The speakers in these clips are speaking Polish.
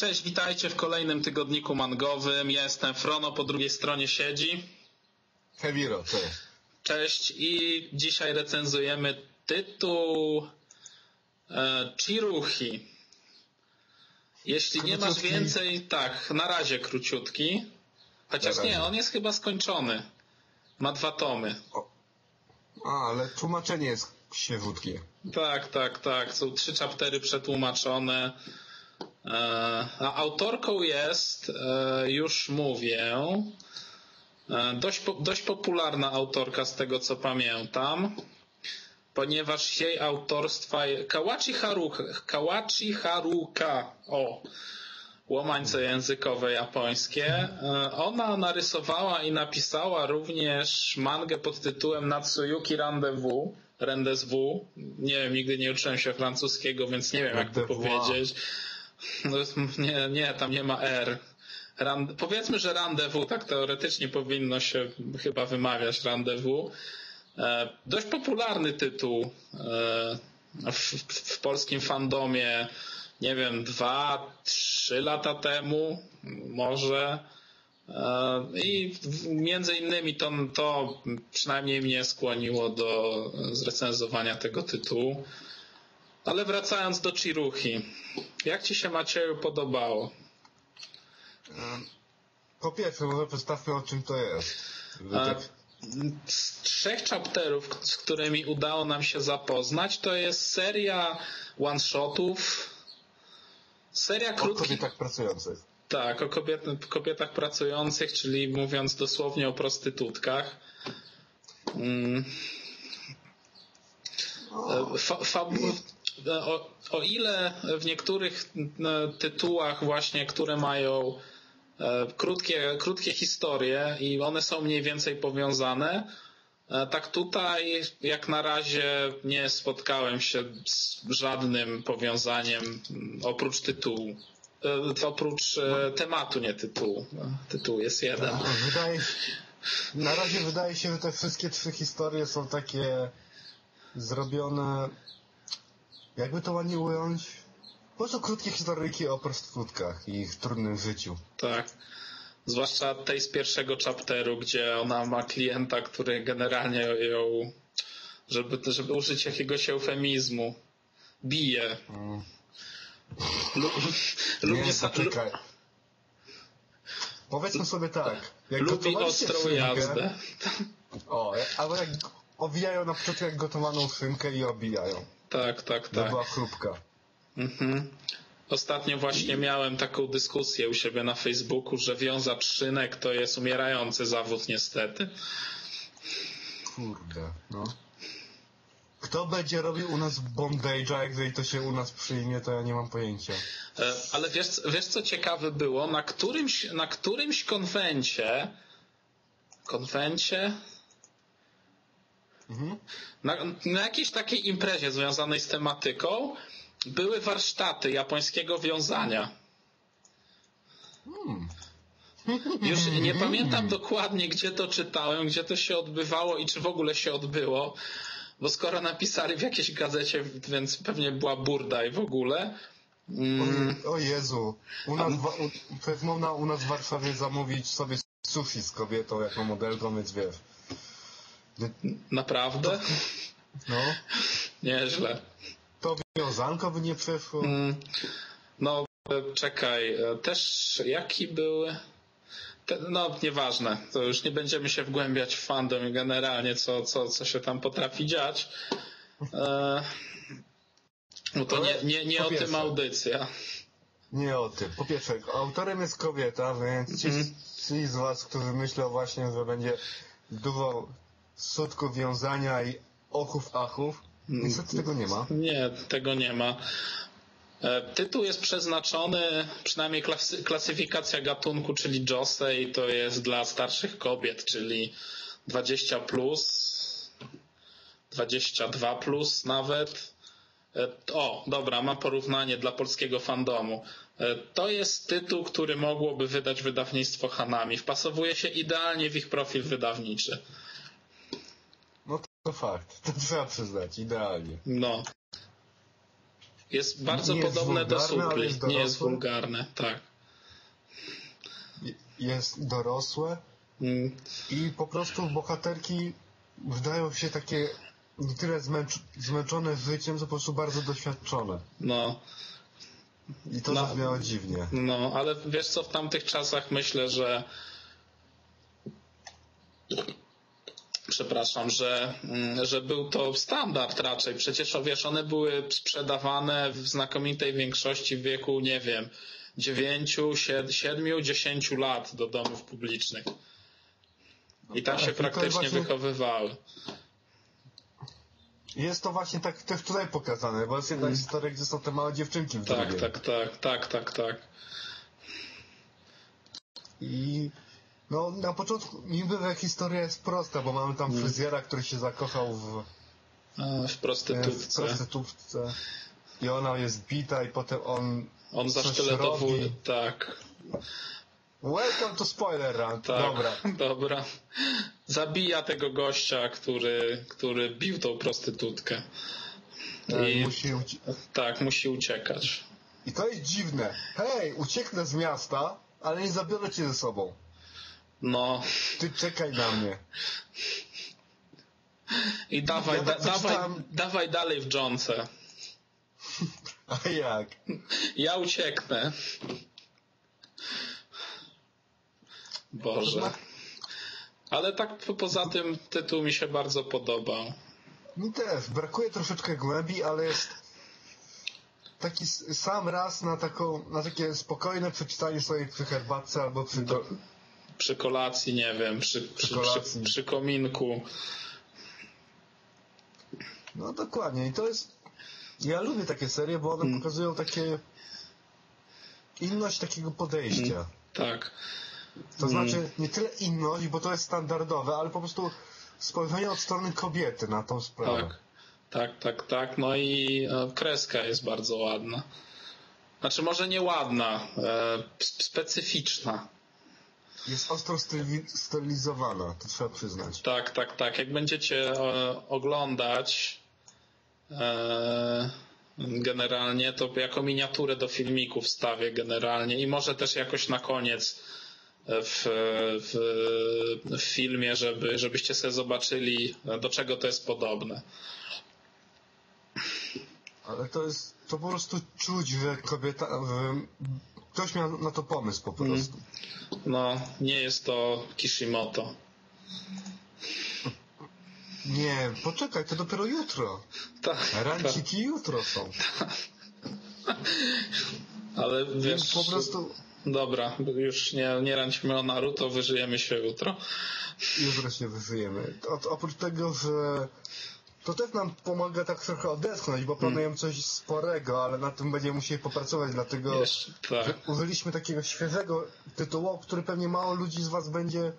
Cześć, witajcie w kolejnym tygodniku mangowym. Ja jestem Frono, po drugiej stronie siedzi. Hewiro, cześć. Cześć i dzisiaj recenzujemy tytuł e, Chiruhi. Jeśli nie masz więcej, tak, na razie króciutki. Chociaż razie. nie, on jest chyba skończony. Ma dwa tomy. A, ale tłumaczenie jest świeżutkie. Tak, tak, tak. Są trzy chaptery przetłumaczone. E, A autorką jest, e, już mówię, e, dość, dość popularna autorka z tego co pamiętam, ponieważ jej autorstwa Kawachi Haruka, Kawachi Haruka, o, łamańce językowe japońskie. Ona narysowała i napisała również mangę pod tytułem Natsuyuki Rendezvous. Rendezvous. Nie wiem, nigdy nie uczyłem się francuskiego, więc nie wiem jak to powiedzieć. No, nie, nie, tam nie ma R. Powiedzmy, że rendezvous, tak teoretycznie powinno się chyba wymawiać rendezvous. E, dość popularny tytuł e, w, w, polskim fandomie, nie wiem, dwa, trzy lata temu może. E, I między innymi to, to przynajmniej mnie skłoniło do zrecenzowania tego tytułu. Ale wracając do Chiruhi, jak ci się Macieju podobało? Po pierwsze, może przedstawmy o czym to jest. A, tak, Z trzech chapterów, z którymi udało nam się zapoznać, to jest seria one-shotów, seria o krótkich, kobietach pracujących. tak, o kobiet, kobietach pracujących, czyli mówiąc dosłownie o prostytutkach. Mm, O, Fa, fabu- o, o ile w niektórych e, tytułach właśnie, które mają e, krótkie, krótkie historie i one są mniej więcej powiązane, e, tak tutaj jak na razie nie spotkałem się z żadnym powiązaniem m, oprócz tytułu. E, Oprócz e, tematu, nie tytułu. E, Tytuł jest jeden. a, wydaje na razie wydaje się, że te wszystkie trzy historie są takie zrobione, jakby to ładnie ująć, po prostu krótkie historyjki o prostytutkach i ich trudnym życiu. Tak. Zwłaszcza tej z pierwszego chapteru, gdzie ona ma klienta, który generalnie ją, żeby, żeby użyć jakiegoś eufemizmu, bije. Mm. Lu, lubi, Nie, sa, lu, poczekaj. Powiedzmy sobie tak. Jak lubi ostrą szynkę- jazdę. O, albo jak owijają na początku jak gotowaną szynkę i obijają. Tak, tak, To tak. była chrupka. Mhm. Ostatnio właśnie miałem taką dyskusję u siebie na Facebooku, że wiązać szynek to jest umierający zawód niestety. Kurde, no. Kto będzie robił u nas bondage'a, jeżeli to się u nas przyjmie, to ja nie mam pojęcia. E, Ale wiesz, wiesz co ciekawe było? Na którymś, na którymś konwencie konwencie? Mhm. Na, na jakiejś takiej imprezie związanej z tematyką były warsztaty japońskiego wiązania. Hmm. Już nie pamiętam dokładnie, gdzie to czytałem, gdzie to się odbywało i czy w ogóle się odbyło, bo skoro napisali w jakiejś gazecie, więc pewnie była burda i w ogóle. Mm, O Jezu, u nas, u, jest można u nas w Warszawie zamówić sobie sushi z kobietą jako modelką, więc wiesz. Naprawdę? No, Nieźle. to wiązanko by nie przeszło. Mm, No, czekaj, e, też jaki był. No, nieważne. To już nie będziemy się wgłębiać w fandom i generalnie, co, co, co się tam potrafi dziać. E, no to nie, nie, nie o tym audycja. Nie o tym. Po pierwsze, autorem jest kobieta, więc ci, Mhm. ci z was, którzy myślą właśnie, że będzie dużo sutków wiązania i ochów, achów, Mhm. niestety tego nie ma. Nie, tego nie ma. E, Tytuł jest przeznaczony, przynajmniej klasy, klasyfikacja gatunku, czyli Josei, to jest dla starszych kobiet, czyli 20 plus, 22 plus nawet. E, O, dobra, mam porównanie dla polskiego fandomu. E, To jest tytuł, który mogłoby wydać wydawnictwo Hanami. Wpasowuje się idealnie w ich profil wydawniczy. To fakt, to trzeba przyznać, idealnie. No. Jest bardzo Nie podobne do wulgarne, supli. Nie jest wulgarne, tak. Jest dorosłe Mm, i po prostu bohaterki wydają się takie nie tyle zmęcz, zmęczone życiem, co po prostu bardzo doświadczone. No, I to No. zabrzmiało dziwnie. no, ale wiesz co, w tamtych czasach myślę, że przepraszam, że, mm, że był to standard raczej. Przecież wiesz, one były sprzedawane w znakomitej większości w wieku, nie wiem, 9, 7, 10 lat do domów publicznych. I tam się praktycznie wychowywały. Jest to właśnie tak też tutaj pokazane, bo jest jedna historia, gdzie są te małe dziewczynki w Tak, tak, tak, tak, tak, tak. I no na początku niby historia jest prosta, bo mamy tam fryzjera, który się zakochał w, W w prostytutce. prostytutce i ona jest bita i potem on On zasztyletowuje. Tak, Welcome to spoiler run. tak. Dobra. Dobra. Zabija tego gościa, który, który bił tą prostytutkę. I... I Musi tak, musi uciekać. I to jest dziwne. Hej, ucieknę z miasta, ale nie zabiorę cię ze sobą. No Ty czekaj na mnie. i dawaj, Ja da, tak dawaj, dawaj dalej w dżonce. A jak? Ja ucieknę. Boże. Ale tak po- poza tym tytuł mi się bardzo podobał. Mi też. Brakuje troszeczkę głębi, ale jest taki sam raz na taką, na takie spokojne przeczytanie sobie przy herbatce albo przy... Do- Przy kolacji, nie wiem, przy, przy, przy, przy kominku. No dokładnie. I to jest... Ja lubię takie serie, bo one pokazują takie... Inność takiego podejścia. Tak. To znaczy nie tyle inność, bo to jest standardowe, ale po prostu spojrzenie od strony kobiety na tą sprawę. Tak, tak, tak, tak. No i e, kreska jest bardzo ładna. Znaczy może nie ładna, e, sp- specyficzna. Jest ostro stylizowana, to trzeba przyznać. Tak, tak, tak. Jak będziecie e, oglądać e, generalnie, to jako miniaturę do filmików wstawię generalnie i może też jakoś na koniec e, w, w, w filmie, żeby, żebyście sobie zobaczyli, do czego to jest podobne. Ale to jest, to po prostu czuć, że kobieta, że ktoś miał na to pomysł po prostu. No, nie jest to Kishimoto. Nie, poczekaj, to dopiero jutro. Tak, tak. Ranciki jutro są. Ale wiesz, Więc po prostu dobra, już nie, nie ręczmy o Naruto, wyżyjemy się jutro. jutro się wyżyjemy. O, oprócz tego, że to też nam pomaga tak trochę odetchnąć, bo planujemy coś sporego, ale na tym będziemy musieli popracować, dlatego Jeszcze, tak. użyliśmy takiego świeżego tytułu, który pewnie mało ludzi z was będzie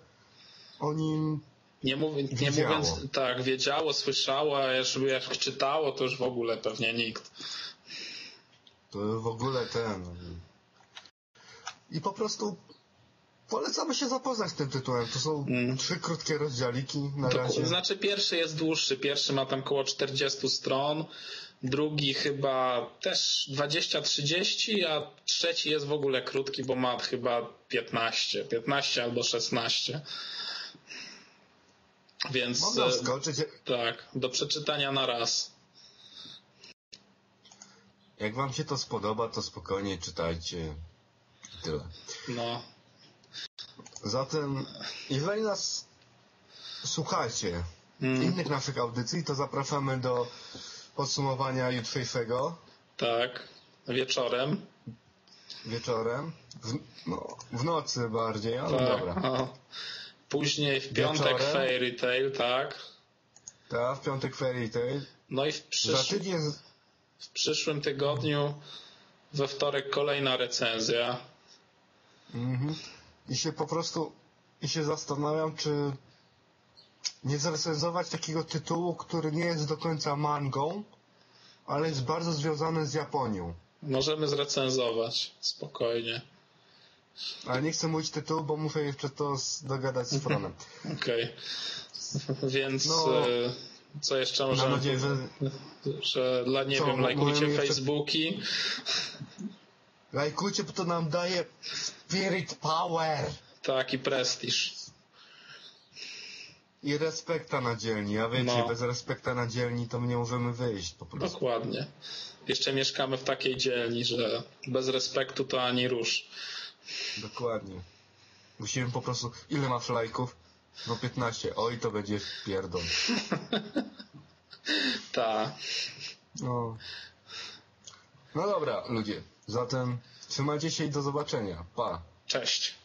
o nim Nie, mów, nie Wiedziało. mówiąc, tak, wiedziało, słyszało, a jeszcze jak czytało, to już w ogóle pewnie nikt. To w ogóle ten. I po prostu polecamy się zapoznać z tym tytułem. To są Mm. trzy krótkie rozdziałiki na To, razie. znaczy pierwszy jest dłuższy, pierwszy ma tam około 40 stron, drugi chyba też 20-30, a trzeci jest w ogóle krótki, bo ma chyba 15, 15 albo 16. Więc Można e, wskoczyć. tak, do przeczytania na raz. Jak wam się to spodoba, to spokojnie czytajcie. Tyle. No, Zatem, jeżeli nas słuchacie Mm. innych naszych audycji, to zapraszamy do podsumowania jutrzejszego tak, wieczorem. wieczorem. W, no, w nocy bardziej, ale Tak, dobra. o. Później w piątek Wieczorem. Fairy Tail, tak. Ta, w piątek Fairy Tail. No i w, przysz... tydzień w przyszłym tygodniu we wtorek kolejna recenzja. Mhm. I się po prostu i się zastanawiam, czy nie zrecenzować takiego tytułu, który nie jest do końca mangą, ale jest bardzo związany z Japonią. Możemy zrecenzować spokojnie. Ale nie chcę mówić tytułu, bo muszę jeszcze to z- dogadać z Fronem. Okej. Więc No. e, Co jeszcze Mam możemy... nadzieję, że że dla, nie Co, wiem, lajkujcie możemy jeszcze- Facebooki. lajkujcie, bo to nam daje spirit power Tak, i prestiż. i respekta na dzielni. A wiecie, No. bez respekta na dzielni to my nie możemy wyjść po prostu. Dokładnie. Jeszcze mieszkamy w takiej dzielni, że bez respektu to ani rusz. Dokładnie. Musimy po prostu... Ile masz lajków? No 15. Oj, to będzie pierdol. Ta. No. No dobra, ludzie. Zatem trzymajcie się i do zobaczenia. Pa. Cześć.